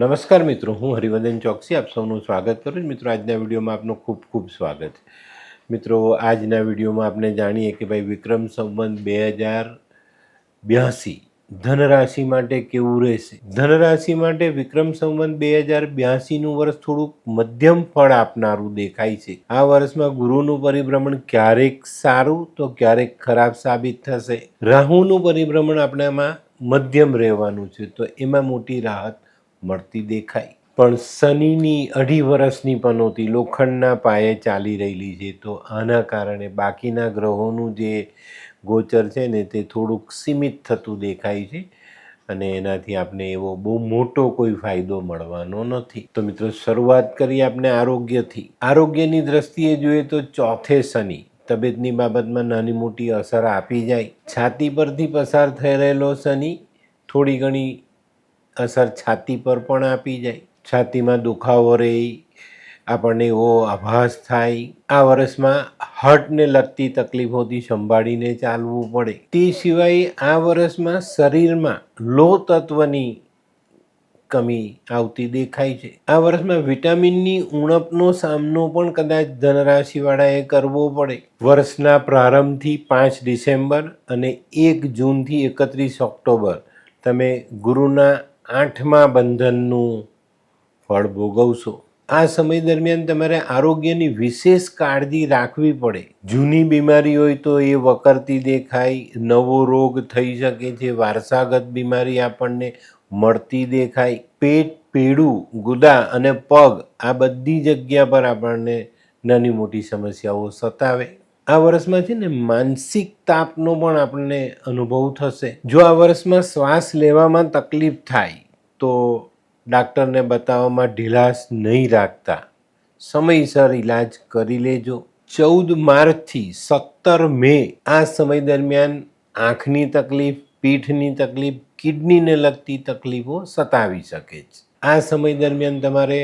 નમસ્કાર મિત્રો, હું હરિવર્ધન ચોકસી, આપ સૌનું સ્વાગત કરું છું. મિત્રો, આજના વિડીયોમાં આપનું ખૂબ ખૂબ સ્વાગત છે. મિત્રો, આજના વિડીયોમાં આપણે જાણીએ કે ભાઈ વિક્રમ સંવંત બે હજાર બ્યાસી ધનરાશિ માટે કેવું રહેશે? ધનરાશિ માટે વિક્રમ સંવંત બે હજાર બ્યાસીનું વર્ષ થોડુંક મધ્યમ ફળ આપનારું દેખાય છે. આ વર્ષમાં ગુરુનું પરિભ્રમણ ક્યારેક સારું તો ક્યારેક ખરાબ સાબિત થશે. રાહુનું પરિભ્રમણ આપણામાં મધ્યમ રહેવાનું છે, તો એમાં મોટી રાહત મળતી દેખાય પણ શનિની અઢી વર્ષની પનોતી લોખંડના પાયે ચાલી રહેલી છે, તો આના કારણે બાકીના ગ્રહોનું જે ગોચર છે ને તે થોડુંક સીમિત થતું દેખાય છે અને એનાથી આપણે એવો બહુ મોટો કોઈ ફાયદો મળવાનો નથી. તો મિત્રો, શરૂઆત કરીએ આપણે આરોગ્યથી. આરોગ્યની દ્રષ્ટિએ જોઈએ તો ચોથે શનિ. તબિયતની બાબતમાં નાની મોટી અસર આપી જાય. છાતી પરથી પસાર થઈ રહેલો શનિ થોડી ઘણી અસર છાતી પર પણ આપી જાય. છાતીમાં દુખાવો રહે આપણને એવો આભાસ થાય. આ વર્ષમાં હાર્ટને લગતી તકલીફોથી સંભાળીને ચાલવું પડે. તે સિવાય આ વર્ષમાં શરીરમાં લો તત્વની કમી આવતી દેખાય છે. આ વર્ષમાં વિટામિનની ઉણપનો સામનો પણ કદાચ ધનરાશિવાળાએ કરવો પડે. વર્ષના પ્રારંભથી પાંચ ડિસેમ્બર અને એક જૂનથી એકત્રીસ ઓક્ટોબર. તમે ગુરુના આઠમા બંધનનું ફળ ભોગવશો. આ સમય દરમિયાન તમારે આરોગ્યની વિશેષ કાળજી રાખવી પડે. જૂની બીમારી હોય તો એ વકરતી દેખાય, નવો રોગ થઈ શકે છે, વારસાગત બીમારી આપણને મળતી દેખાય. પેટ પેડું ગુદા અને પગ આ બધી જગ્યા પર આપણને નાની મોટી સમસ્યાઓ સતાવે. આ વર્ષમાં છે ને માનસિક તાપનો પણ આપણને અનુભવ થશે. જો આ વર્ષમાં શ્વાસ લેવામાં તકલીફ થાય તો ડાક્ટરને બતાવવામાં ઢીલાસ નહીં રાખતા. સમયસર ઈલાજ કરી લેજો. ચૌદ માર્ચથી સત્તર મે આ સમય દરમિયાન આંખની તકલીફ, પીઠની તકલીફ, કિડનીને લગતી તકલીફો સતાવી શકે છે. આ સમય દરમિયાન તમારે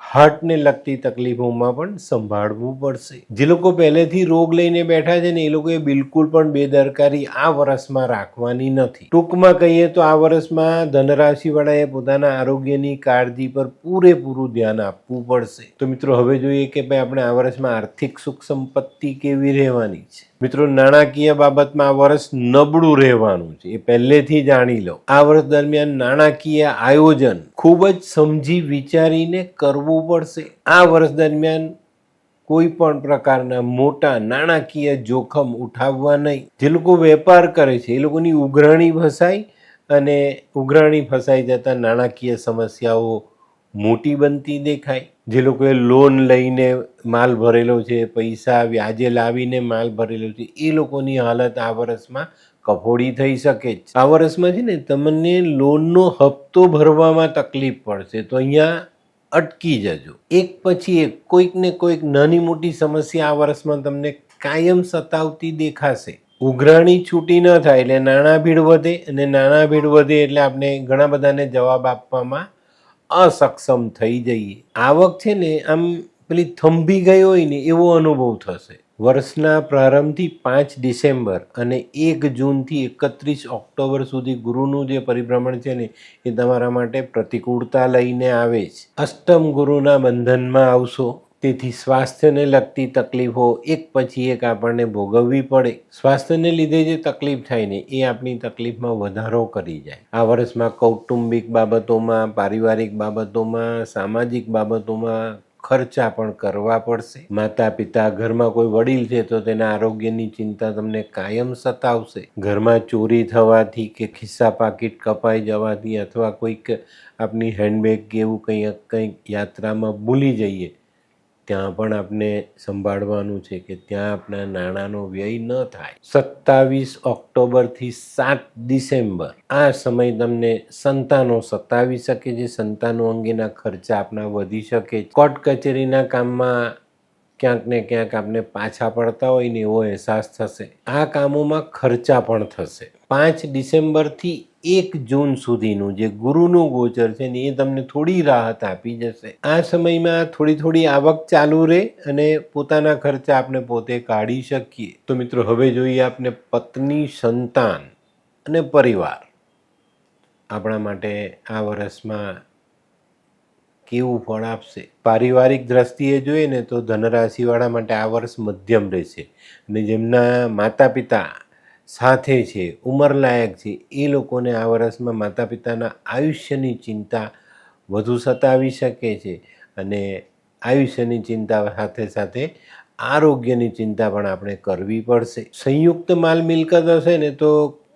હાર્ટને લગતી તકલીફોમાં પણ સંભાળવું પડશે. જે લોકો પહેલેથી રોગ લઈને બેઠા છે ને એ લોકોએ બિલકુલ પણ બેદરકારી આ વર્ષમાં રાખવાની નથી. ટૂંકમાં કહીએ તો આ વર્ષમાં ધનરાશિવાળાએ પોતાના આરોગ્યની કાળજી પર પૂરેપૂરું ધ્યાન આપવું પડશે. તો મિત્રો, હવે જોઈએ કે ભાઈ આપણે આ વર્ષમાં આર્થિક સુખ સંપત્તિ કેવી રહેવાની છે? મિત્રો, નાણાકીય બાબતમાં આ વર્ષ નબળું રહેવાનું છે. એ પહેલેથી જાણી લો. આ વર્ષ દરમિયાન નાણાકીય આયોજન ખૂબ જ સમજી વિચારીને કરવું પડશે. આ વર્ષ દરમિયાન કોઈ પણ પ્રકારના મોટા નાણાકીય જોખમ ઉઠાવવા નહીં. જે લોકો વેપાર કરે છે, એ લોકોની ઉઘરાણી ફસાય અને ઉઘરાણી ફસાઈ જતાં નાણાકીય સમસ્યાઓ મોટી બનતી દેખાય. જે લોકોએ લોન લઈને માલ ભરેલો છે, પૈસા વ્યાજે લાવીને માલ ભરેલો છે, એ લોકોની હાલત આ વર્ષમાં કફોડી થઈ શકે છે આ વર્ષમાં છે ને તમને લોનનો હપ્તો ભરવામાં તકલીફ પડશે, તો અહીંયા અટકી જજો. એક પછી એક, કોઈક ને કોઈક નાની મોટી સમસ્યા આ વર્ષમાં તમને કાયમ સતાવતી દેખાશે. ઉઘરાણી છૂટી ન થાય એટલે નાણાં ભીડ વધે, અને નાણાં ભીડ વધે એટલે આપણે ઘણા બધાને જવાબ આપવામાં અસક્ષમ થઈ જઈએ. આવક છે ને, આમ પેલી થંભી ગઈ હોય ને, એવો અનુભવ થશે. વર્ષના પ્રારંભથી પાંચ ડિસેમ્બર અને એક જૂનથી એકત્રીસ ઓક્ટોબર સુધી ગુરુનું જે પરિભ્રમણ છે ને, એ તમારા માટે પ્રતિકૂળતા લઈને આવે છે અષ્ટમ ગુરુના બંધનમાં આવશો. તેથી સ્વાસ્થ્યને લગતી તકલીફો એક પછી એક આપણને ભોગવવી પડે. સ્વાસ્થ્યને લીધે જે તકલીફ થાય ને, એ આપણી તકલીફમાં વધારો કરી જાય. આ વર્ષમાં કૌટુંબિક બાબતોમાં, પારિવારિક બાબતોમાં, સામાજિક બાબતોમાં ખર્ચા પણ કરવા પડશે. માતા પિતા ઘરમાં કોઈ વડીલ છે તો તેના આરોગ્યની ચિંતા તમને કાયમ સતાવશે. ઘરમાં ચોરી થવાથી કે ખિસ્સા પાકીટ કપાઈ જવાથી અથવા કોઈક આપની હેન્ડબેગ કે એવું કંઈક કંઈક યાત્રામાં ભૂલી જઈએ ત્યાં પણ આપણે સંભાળવાનું છે કે ત્યાં આપણા નાણાંનો વ્યય ન થાય. સત્તાવીસ ઓક્ટોબરથી સાત ડિસેમ્બર. આ સમય તમને સંતાનો સતાવી શકે છે. સંતાનો અંગેના ખર્ચા આપણા વધી શકે છે. કોર્ટ કચેરીના કામમાં ક્યાંક ને ક્યાંક આપણે પાછા પડતા હોય ને એવો અહેસાસ થશે. આ કામોમાં ખર્ચા પણ થશે. પાંચ ડિસેમ્બરથી એક જૂન સુધીનું જે ગુરુનું ગોચર છે ને એ તમને થોડી રાહત આપી જશે. આ સમયમાં થોડી થોડી આવક ચાલુ રહે અને પોતાના ખર્ચા આપણે પોતે કાઢી શકીએ. તો મિત્રો, હવે જોઈએ આપણે પત્ની, સંતાન અને પરિવાર. આપણા માટે આ વર્ષમાં કેવું ફળ આપશે? પારિવારિક દ્રષ્ટિએ જોઈએ ને તો ધનરાશિવાળા માટે આ વર્ષ મધ્યમ રહેશે. અને જેમના માતા પિતા સાથે છે. ઉંમરલાયક છે. એ લોકોને આ વર્ષમાં માતા પિતાના આયુષ્યની ચિંતા વધુ સતાવી શકે છે અને આયુષ્યની ચિંતા સાથે સાથે આરોગ્યની ચિંતા પણ આપણે કરવી પડશે. સંયુક્ત માલ મિલકત હશે ને તો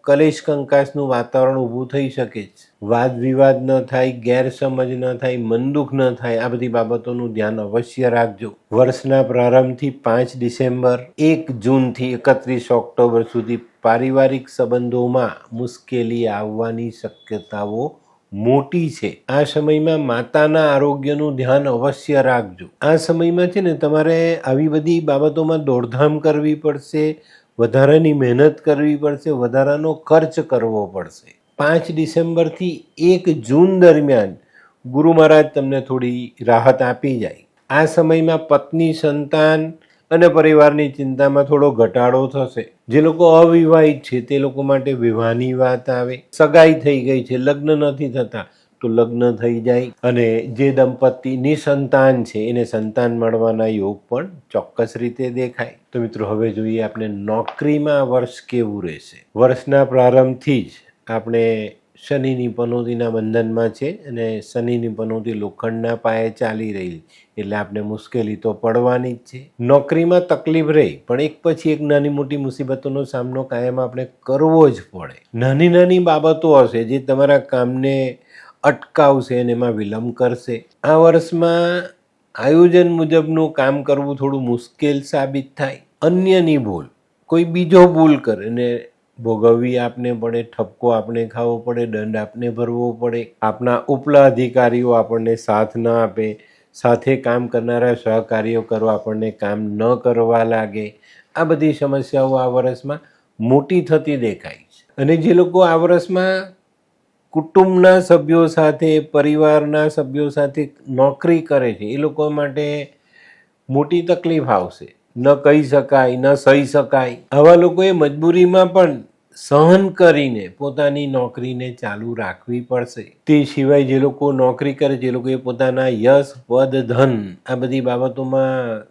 કલેશ કંકાસનું વાતાવરણ ઊભું થઈ શકે છે વાદ વિવાદ ન થાય, ગેરસમજ ન થાય મનદુખ ન થાય, આ બધી બાબતોનું ધ્યાન અવશ્ય રાખજો. વર્ષના પ્રારંભથી પાંચ ડિસેમ્બર, એક જૂનથી એકત્રીસ ઓક્ટોબર સુધી પારિવારિક સંબંધોમાં મુશ્કેલી આવવાની શક્યતાઓ મોટી છે. આ સમયમાં માતાના આરોગ્યનું ધ્યાન અવશ્ય રાખજો. આ સમયમાં છે ને તમારે આવી બધી બાબતોમાં દોડધામ કરવી પડશે, વધારાની મહેનત કરવી પડશે, વધારાનો ખર્ચ કરવો પડશે. પાંચ ડિસેમ્બરથી એક જૂન દરમિયાન ગુરુ મહારાજ તમને થોડી રાહત આપી જાય. આ સમયમાં પત્ની, સંતાન અને પરિવારની ચિંતામાં થોડો ઘટાડો થશે. જે લોકો અવિવાહિત છે, તે લોકો માટે વિવાહની વાત આવે. સગાઈ થઈ ગઈ છે, લગ્ન નથી થતા, તો લગ્ન થઈ જાય. અને જે દંપતી નિસંતાન છે, એને સંતાન મળવાના યોગ પણ ચોક્કસ રીતે દેખાય. તો મિત્રો, હવે જોઈએ આપણે નોકરીમાં વર્ષ કેવું રહેશે. વર્ષના પ્રારંભથી જ આપણે શનિની પનોતીના બંધનમાં છે અને શનિની પનોતી લોખંડના પાયે ચાલી રહી એટલે આપણે મુશ્કેલી તો પડવાની જ છે. નોકરીમાં તકલીફ રહી, પણ એક પછી એક નાની મોટી મુસીબતોનો સામનો કાયમ આપણે કરવો જ પડે. નાની નાની બાબતો હશે જે તમારા કામને અટકાવશે અને એમાં વિલંબ કરશે. આ વર્ષમાં આયોજન મુજબનું કામ કરવું થોડું મુશ્કેલ સાબિત થાય. અન્યની ભૂલ, કોઈ બીજો ભૂલ કરે ને ભોગવવી આપને પડે, ઠપકો આપણે ખાવો પડે, દંડ આપને ભરવો પડે. આપના ઉપલા અધિકારીઓ આપણને સાથ ન આપે. સાથે કામ કરનારા સહકાર્યો કરો, આપણને કામ ન કરવા લાગે. આ બધી સમસ્યાઓ આ વર્ષમાં મોટી થતી દેખાય છે. અને જે લોકો આ વર્ષમાં કુટુંબના સભ્યો સાથે, પરિવારના સભ્યો સાથે નોકરી કરે છે, એ લોકો માટે મોટી તકલીફ આવશે. ન કહી શકાય, ન સહી શકાય. આવા લોકોએ મજબૂરીમાં પણ સહન કરીને પોતાની નોકરીને ચાલુ રાખવી પડશે. તે સિવાય જે લોકો નોકરી કરે, જે લોકોએ પોતાના યશ, પદ, ધન આ બધી બાબતોમાં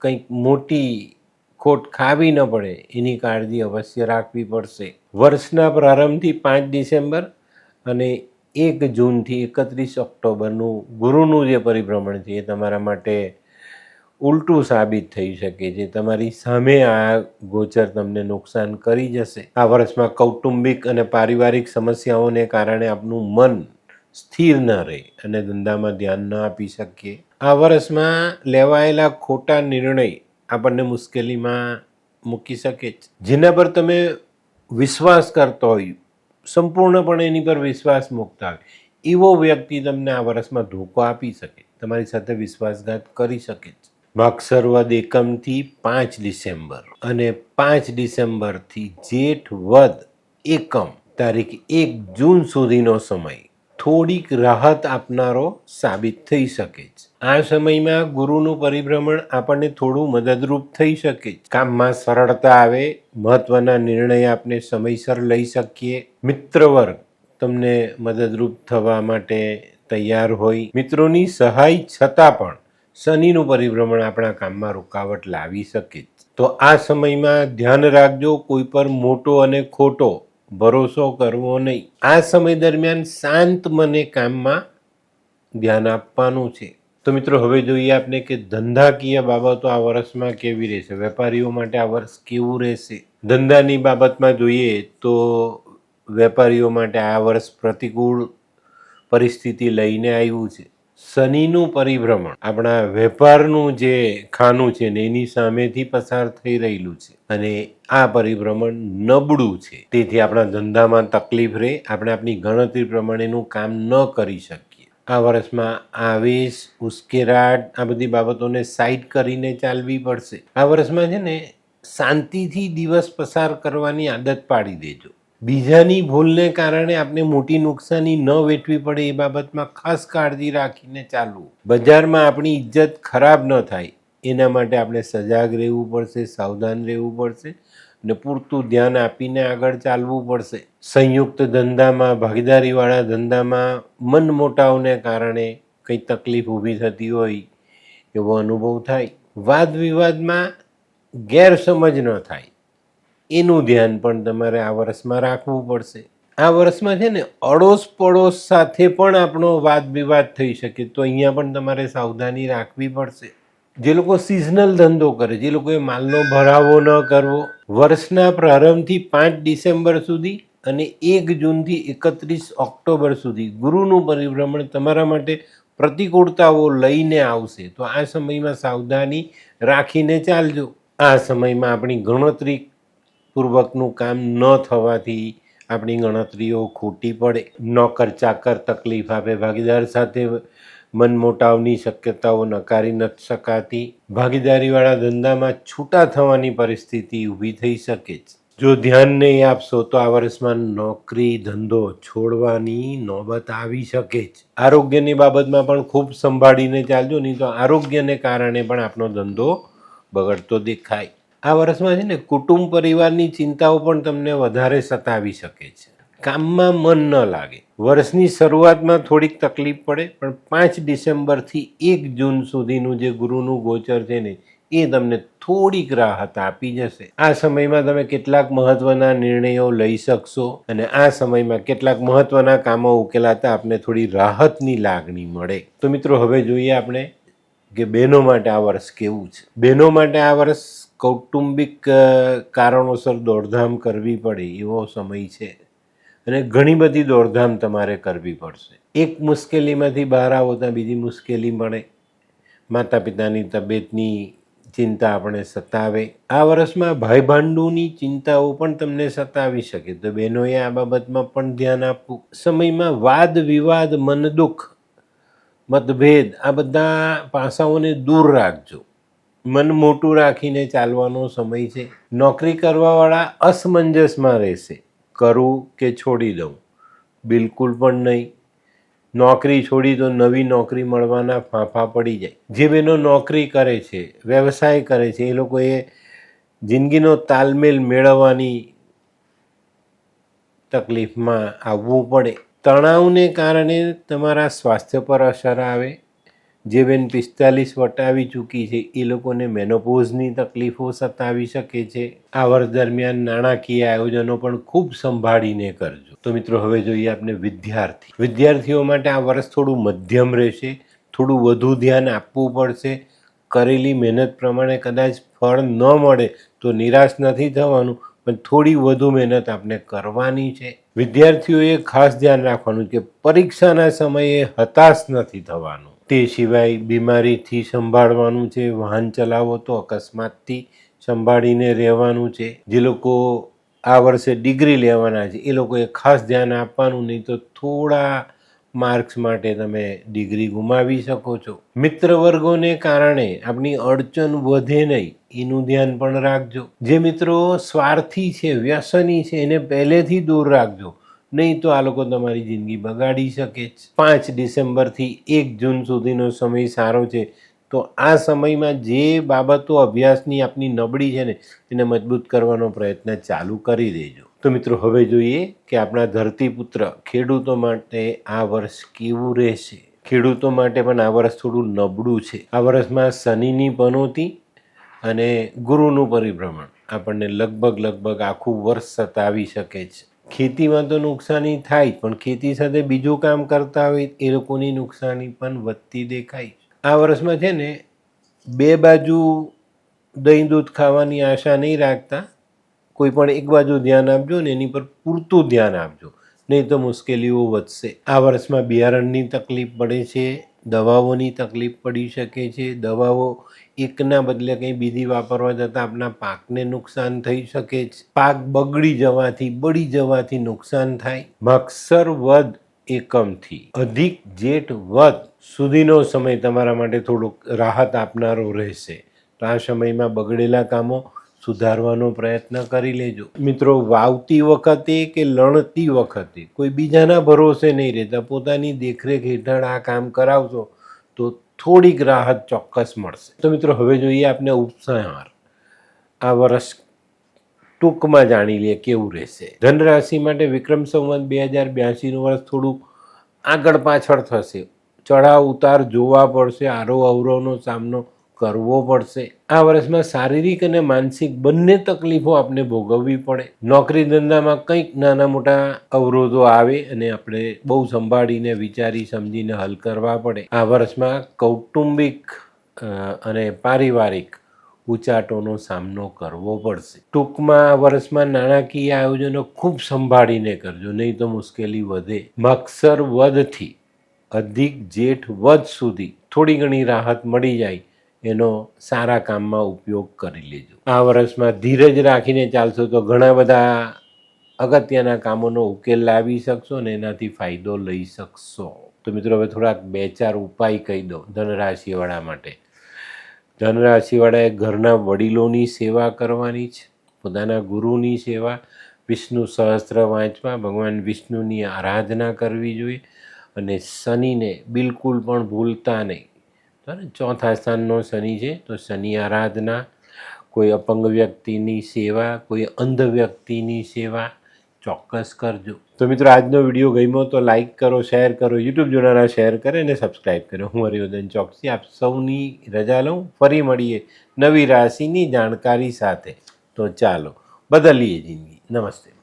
કંઈક મોટી ખોટ ખાવી ન પડે. એની કાળજી અવશ્ય રાખવી પડશે. વર્ષના પ્રારંભથી પાંચ ડિસેમ્બર અને એક જૂનથી એકત્રીસ ઓક્ટોબરનું ગુરુનું જે પરિભ્રમણ છે એ તમારા માટે ઉલટું સાબિત થઈ શકે છે. તમારી સામે આ ગોચર તમને નુકસાન કરી જશે. આ વર્ષમાં કૌટુંબિક અને પારિવારિક સમસ્યાઓને કારણે આપનું મન સ્થિર ન રહે અને ધંધામાં ધ્યાન ન આપી શકીએ. આ વર્ષમાં લેવાયેલા ખોટા નિર્ણય આપણને મુશ્કેલીમાં મૂકી શકે છે. જેના પર તમે વિશ્વાસ કરતો હોય, સંપૂર્ણપણે એની પર વિશ્વાસ મૂકતા હોય, એવો વ્યક્તિ તમને આ વર્ષમાં ધોકો આપી શકે. તમારી સાથે વિશ્વાસઘાત કરી શકે છે. માગસર વદ એકમથી પાંચ ડિસેમ્બર અને પાંચ ડિસેમ્બરથી જેઠ વદ એકમ તારીખ એક જૂન સુધીનો સમય. થોડીક રાહત આપનારો સાબિત થઈ શકે છે. આ સમયમાં ગુરુનું પરિભ્રમણ આપણને થોડું મદદરૂપ થઈ શકે છે. કામમાં સરળતા આવે, મહત્વના નિર્ણય આપણે સમયસર લઈ શકીએ. મિત્ર વર્ગ તમને મદદરૂપ થવા માટે તૈયાર હોય. મિત્રોની સહાય છતાં પણ શનિનું પરિભ્રમણ આપણા કામમાં રૂકાવટ લાવી શકે તો આ સમયમાં ધ્યાન રાખજો, કોઈ પર મોટો અને ખોટો ભરોસો કરવો નહીં. આ સમય દરમિયાન શાંત મને કામમાં ધ્યાન આપવાનું છે. તો મિત્રો, હવે જોઈએ આપણે કે ધંધાકીય બાબતો આ વર્ષમાં કેવી રહેશે? વેપારીઓ માટે આ વર્ષ કેવું રહેશે? ધંધાની બાબતમાં જોઈએ તો વેપારીઓ માટે આ વર્ષ પ્રતિકૂળ પરિસ્થિતિ લઈને આવ્યું છે. શનિનું પરિભ્રમણ. આપણા વેપારનું જે ખાનું છે ને એની સામેથી પસાર થઈ રહેલું છે. અને આ પરિભ્રમણ નબળું છે. તેથી આપણા ધંધામાં તકલીફ રહે. આપણે આપણી ગણતરી પ્રમાણેનું કામ ન કરી શકીએ. આ વર્ષમાં આવેશ, ઉશ્કેરાટ, આ બધી બાબતોને સાઈડ કરીને ચાલવી પડશે. આ વર્ષમાં છે ને શાંતિથી દિવસ પસાર કરવાની આદત પાડી દેજો. બીજાની ભૂલને કારણે આપણે મોટી નુકસાની ન વેઠવી પડે એ બાબતમાં ખાસ કાળજી રાખીને ચાલવું. બજારમાં આપણી ઇજ્જત ખરાબ ન થાય, એના માટે આપણે સજાગ રહેવું પડશે, સાવધાન રહેવું પડશે ને પૂરતું ધ્યાન આપીને આગળ ચાલવું પડશે. સંયુક્ત ધંધામાં, ભાગીદારીવાળા ધંધામાં મન મોટાવને કારણે કંઈ તકલીફ ઊભી થતી હોય એવો અનુભવ થાય. વાદ વિવાદમાં ગેરસમજ ન થાય. એનું ધ્યાન પણ તમારે આ વર્ષમાં રાખવું પડશે. આ વર્ષમાં છે ને અડોશ પડોશ સાથે પણ આપણો વાદ વિવાદ થઈ શકે, તો અહીંયા પણ તમારે સાવધાની રાખવી પડશે. જે લોકો સિઝનલ ધંધો કરે, જે લોકોએ માલનો ભરાવો ન કરવો, વર્ષના પ્રારંભથી પાંચ ડિસેમ્બર સુધી અને એક જૂનથી એકત્રીસ ઓક્ટોબર સુધી ગુરુનું પરિભ્રમણ તમારા માટે પ્રતિકૂળતાઓ લઈને આવશે. તો આ સમયમાં સાવધાની રાખીને ચાલજો. આ સમયમાં આપણી ગણતરી પૂર્વકનું કામ ન થવાથી આપણી ગણતરીઓ ખોટી પડે. નોકર ચાકર તકલીફ આપે. ભાગીદાર સાથે મનમોટાવની શક્યતાઓ નકારી નથી શકાતી. ભાગીદારીવાળા ધંધામાં છૂટા થવાની પરિસ્થિતિ ઊભી થઈ શકે છે. જો ધ્યાન નહીં આપશો તો આ વર્ષમાં નોકરી ધંધો છોડવાની નોબત આવી શકે છે. આરોગ્યની બાબતમાં પણ ખૂબ સંભાળીને ચાલજો નહીં તો આરોગ્યને કારણે પણ આપનો ધંધો બગડતો દેખાય. આ વર્ષમાં છે ને કુટુંબ પરિવારની ચિંતાઓ પણ તમને વધારે સતાવી શકે છે. કામમાં મન ન લાગે. વર્ષની શરૂઆતમાં થોડીક તકલીફ પડે, પણ પાંચ ડિસેમ્બરથી એક જૂન સુધીનું જે ગુરુનું ગોચર છે ને, એ તમને થોડીક રાહત આપી જશે. આ સમયમાં તમે કેટલાક મહત્વના નિર્ણયો લઈ શકશો અને આ સમયમાં કેટલાક મહત્વના કામો ઉકેલાતા આપને થોડી રાહતની લાગણી મળે. તો મિત્રો, હવે જોઈએ આપણે કે બહેનો માટે આ વર્ષ કેવું છે? બહેનો માટે આ વર્ષ કૌટુંબિક કારણોસર દોડધામ કરવી પડે એવો સમય છે. અને ઘણી બધી દોડધામ તમારે કરવી પડશે. એક મુશ્કેલીમાંથી બહાર આવો ત્યાં બીજી મુશ્કેલી મળે. માતા પિતાની તબિયતની ચિંતા આપણે સતાવે. આ વર્ષમાં ભાઈ ભાંડુની ચિંતાઓ પણ તમને સતાવી શકે. તો બહેનોએ આ બાબતમાં પણ ધ્યાન આપવું. સમયમાં વાદ, વિવાદ મન દુઃખ મતભેદ આ બધા પાસાઓને દૂર રાખજો. મન મોટું રાખીને ચાલવાનો સમય છે. નોકરી કરવાવાળા અસમંજસમાં રહેશે. કરું કે છોડી દઉં? બિલકુલ પણ નહીં. નોકરી છોડી તો નવી નોકરી મળવાના ફાંફા પડી જાય. જે બહેનો નોકરી કરે છે, વ્યવસાય કરે છે, એ લોકોએ જિંદગીનો તાલમેલ મેળવવાની તકલીફમાં આવવું પડે. તણાવને કારણે તમારા સ્વાસ્થ્ય પર અસર આવે જે બેન પિસ્તાલીસ વટાવી ચૂકી છે, એ લોકોને મેનોપોઝની તકલીફો સતાવી શકે છે. આ વર્ષ દરમિયાન નાણાકીય આયોજનો પણ ખૂબ સંભાળીને કરજો. તો મિત્રો, હવે જોઈએ આપણે વિદ્યાર્થી. વિદ્યાર્થીઓ માટે આ વર્ષ થોડું મધ્યમ રહેશે. થોડું વધુ ધ્યાન આપવું પડશે. કરેલી મહેનત પ્રમાણે કદાચ ફળ ન મળે તો નિરાશ નથી થવાનું, પણ થોડી વધુ મહેનત આપણે કરવાની છે. વિદ્યાર્થીઓએ ખાસ ધ્યાન રાખવાનું કે પરીક્ષાના સમયે હતાશ નથી થવાનું. તે સિવાય બીમારીથી સંભાળવાનું છે, વાહન ચલાવો તો અકસ્માતથી સંભાળીને રહેવાનું છે. જે લોકો આ વર્ષે ડિગ્રી લેવાના છે, એ લોકોએ ખાસ ધ્યાન આપવાનું નહીં તો થોડા માર્ક્સ માટે તમે ડિગ્રી ગુમાવી શકો છો. મિત્ર વર્ગોને કારણે આપણી અડચણ વધે નહીં, એનું ધ્યાન પણ રાખજો. જે મિત્રો સ્વાર્થી છે, વ્યસની છે, એને પહેલેથી દૂર રાખજો. નહીં તો આ લોકો તમારી જિંદગી બગાડી શકે છે પાંચ ડિસેમ્બરથી એક જૂન સુધીનો સમય સારો છે. તો આ સમયમાં જે બાબતો અભ્યાસની આપની નબળી છે ને, એને મજબૂત કરવાનો પ્રયત્ન ચાલુ કરી દેજો. તો મિત્રો, હવે જોઈએ કે આપણા ધરતીપુત્ર ખેડૂતો માટે આ વર્ષ કેવું રહેશે. ખેડૂતો માટે પણ આ વર્ષ થોડું નબળું છે. આ વર્ષમાં શનિની પનોતી અને ગુરુનું પરિભ્રમણ આપણને લગભગ લગભગ આખું વર્ષ સતાવી શકે છે. ખેતીમાં તો નુકસાની થાય જ, પણ ખેતી સાથે બીજું કામ કરતા હોય એ લોકોની નુકસાની પણ વધતી દેખાય આ વર્ષમાં છે ને, બે બાજુ દહીં દૂધ ખાવાની આશા નહીં રાખતા. કોઈ પણ એક બાજુ ધ્યાન આપજો ને એની પર પૂરતું ધ્યાન આપજો. નહીં તો મુશ્કેલીઓ વધશે. આ વર્ષમાં બિયારણની તકલીફ પડે છે દવાઓની તકલીફ પડી શકે છે. દવાઓ એકના બદલે કંઈ બીજી વાપરવા જતાં આપણા પાકને નુકસાન થઈ શકે છે. પાક બગડી જવાથી, બળી જવાથી નુકસાન થાય. મક્ષર વધ એકમથી. અધિક જેઠ વધ સુધીનો સમય તમારા માટે થોડુંક રાહત આપનારો રહેશે. તો આ સમયમાં બગડેલા કામો સુધારવાનો પ્રયત્ન કરી લેજો. મિત્રો, વાવતી વખતે કે લણતી વખતે કોઈ બીજાના ભરોસે નહીં રહેતા, પોતાની દેખરેખ હેઠળ આ કામ કરાવશો તો થોડીક રાહત ચોક્કસ મળશે. તો મિત્રો, હવે જોઈએ આપણે ઉપસંહાર. આ વર્ષ ટૂંકમાં જાણી લઈએ કેવું રહેશે. ધનરાશિ માટે વિક્રમ સંવત બે હજાર બ્યાસીનું વર્ષ થોડું આગળ પાછળ થશે. ચઢાવ ઉતાર જોવા પડશે. આરો અવરોનો સામનો કરવો પડશે. આ વર્ષમાં શારીરિક અને માનસિક બંને તકલીફો આપણે ભોગવવી પડે. નોકરી ધંધામાં કંઈક નાના મોટા અવરોધો આવે અને આપણે બહુ સંભાળીને, વિચારી, સમજીને હલ કરવા પડે. આ વર્ષમાં કૌટુંબિક અને પારિવારિક ઉચાટોનો સામનો કરવો પડશે. ટૂંકમાં આ વર્ષમાં નાણાકીય આયોજનો ખૂબ સંભાળીને કરજો, નહીં તો મુશ્કેલી વધે. મક્ષર વધથી અધિક જેઠ વધ સુધી થોડી ઘણી રાહત મળી જાય. એનો સારા કામમાં ઉપયોગ કરી લેજો. આ વર્ષમાં ધીરજ રાખીને ચાલશો તો ઘણા બધા અગત્યના કામોનો ઉકેલ લાવી શકશો ને એનાથી ફાયદો લઈ શકશો. તો મિત્રો, હવે થોડાક બે ચાર ઉપાય કહી દો ધનરાશિવાળા માટે. ધનરાશિવાળાએ ઘરના વડીલોની સેવા કરવાની છે, પોતાના ગુરુની સેવા, વિષ્ણુ સહસ્ત્ર વાંચવા, ભગવાન વિષ્ણુની આરાધના કરવી જોઈએ અને શનિને બિલકુલ પણ ભૂલતા નહીં. ચોથા સ્થાનનો શનિ છે, તો શનિ આરાધના, કોઈ અપંગ વ્યક્તિની સેવા, કોઈ અંધ વ્યક્તિની સેવા, ચોક્કસ કરજો. તો મિત્રો, આજનો વીડિયો ગમ્યો તો લાઇક કરો, શેર કરો, યુટ્યુબ જોનારા શેર કરે અને સબસ્ક્રાઈબ કરો. હું હરિવર્ધન ચોકસી આપ સૌની રજા લઉં. ફરી મળીએ નવી રાશિની જાણકારી સાથે. તો ચાલો, બદલીએ જિંદગી. નમસ્તે.